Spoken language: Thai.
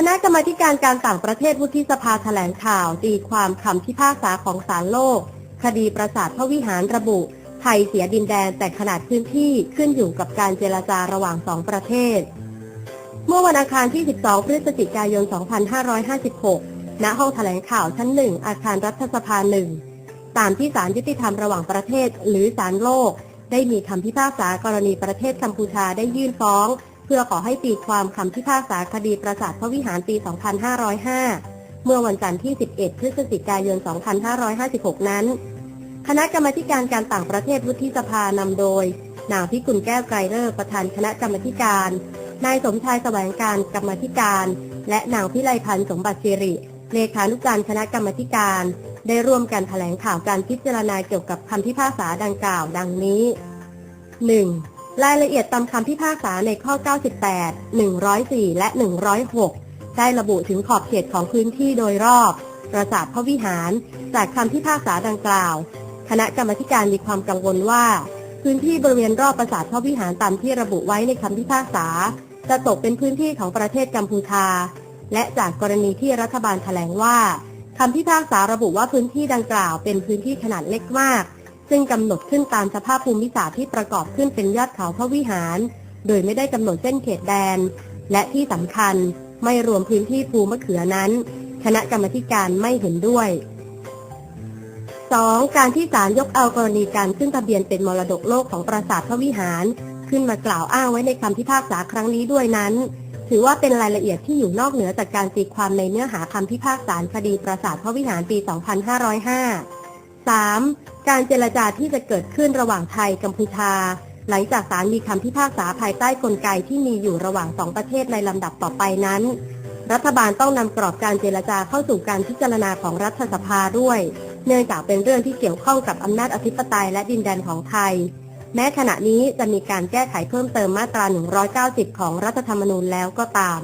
คณะกรรมาการการต่างประเทศวุฒิสภาแถลงข่าวตีความคำพิพากษาของศาลโลก คดีปราสาทพระวิหารระบุ ไทยเสียดินแดนแต่ขนาดพื้นที่ขึ้นอยู่กับการเจรจาระหว่างสองประเทศ เมื่อวันอังคารที่ 12 พฤศจิกายน 2556 ณ ห้องแถลงข่าวชั้นหนึ่งอาคารรัฐสภาหนึ่งตามที่ศาลยุติธรรมระหว่างประเทศหรือศาลโลก ได้มีคำพิพากษากรณีประเทศกัมพูชาได้ยื่นฟ้อง เพื่อขอให้ตีความคำพิพากษาคดีปราสาทพระวิหารปี 2505 เมื่อวันจันทร์ที่ 11 พฤศจิกายน 2556 นั้น คณะกรรมการการต่างประเทศวุฒิสภานำโดย นางพิกุลแก้วไกรเลิกษ์ประธานคณะกรรมการ นายสมชายแสวงการกรรมการ และนางพิไลพันธ์สมบัติสิริเลขานุการคณะกรรมการ ได้ร่วมกันแถลงข่าวการพิจารณาเกี่ยวกับคำพิพากษาดังกล่าว ดังนี้ 1. รายละเอียดตามคำพิพากษาในข้อ 98 104 และ 106 ได้ระบุถึงขอบเขตของพื้นที่โดยรอบ ปราสาทพระวิหาร จากคำพิพากษาดังกล่าว คณะกรรมการมีความกังวลว่า พื้นที่บริเวณรอบปราสาทพระวิหารตามที่ระบุไว้ในคำพิพากษา จะตกเป็นพื้นที่ของประเทศกัมพูชา และจากกรณีที่รัฐบาลแถลงว่าคำพิพากษาระบุว่าพื้นที่ดังกล่าวเป็นพื้นที่ขนาดเล็กมาก ซึ่งกำหนดขึ้นตามสภาพภูมิศาสตร์ที่ประกอบขึ้นเป็นยอดเขาพระวิหาร โดยไม่ได้กำหนดเส้นเขตแดน และที่สำคัญไม่รวมพื้นที่ภูมะเขือนั้น คณะกรรมธิการไม่เห็นด้วย 2. การที่ศาลยกเอากรณีการขึ้นทะเบียนเป็นมรดกโลกของปราสาทพระวิหาร ขึ้นมากล่าวอ้างไว้ในคำพิพากษาครั้งนี้ด้วยนั้น ถือว่าเป็นรายละเอียดที่อยู่นอกเหนือจากการตีความในเนื้อหาคำพิพากษาคดีปราสาทพระวิหารปี 2505 3. การเจรจาที่จะเกิดขึ้นระหว่างไทยกัมพูชา หลังจากศาลมีคำพิพากษาภายใต้กลไกที่มีอยู่ระหว่างสองประเทศในลำดับต่อไปนั้น รัฐบาลต้องนำกรอบการเจรจาเข้าสู่การพิจารณาของรัฐสภาด้วย เนื่องจากเป็นเรื่องที่เกี่ยวข้องกับอำนาจอธิปไตยและดินแดนของไทย แม้ขณะนี้จะมีการแก้ไขเพิ่มเติมมาตรา 190 ของรัฐธรรมนูญแล้วก็ตาม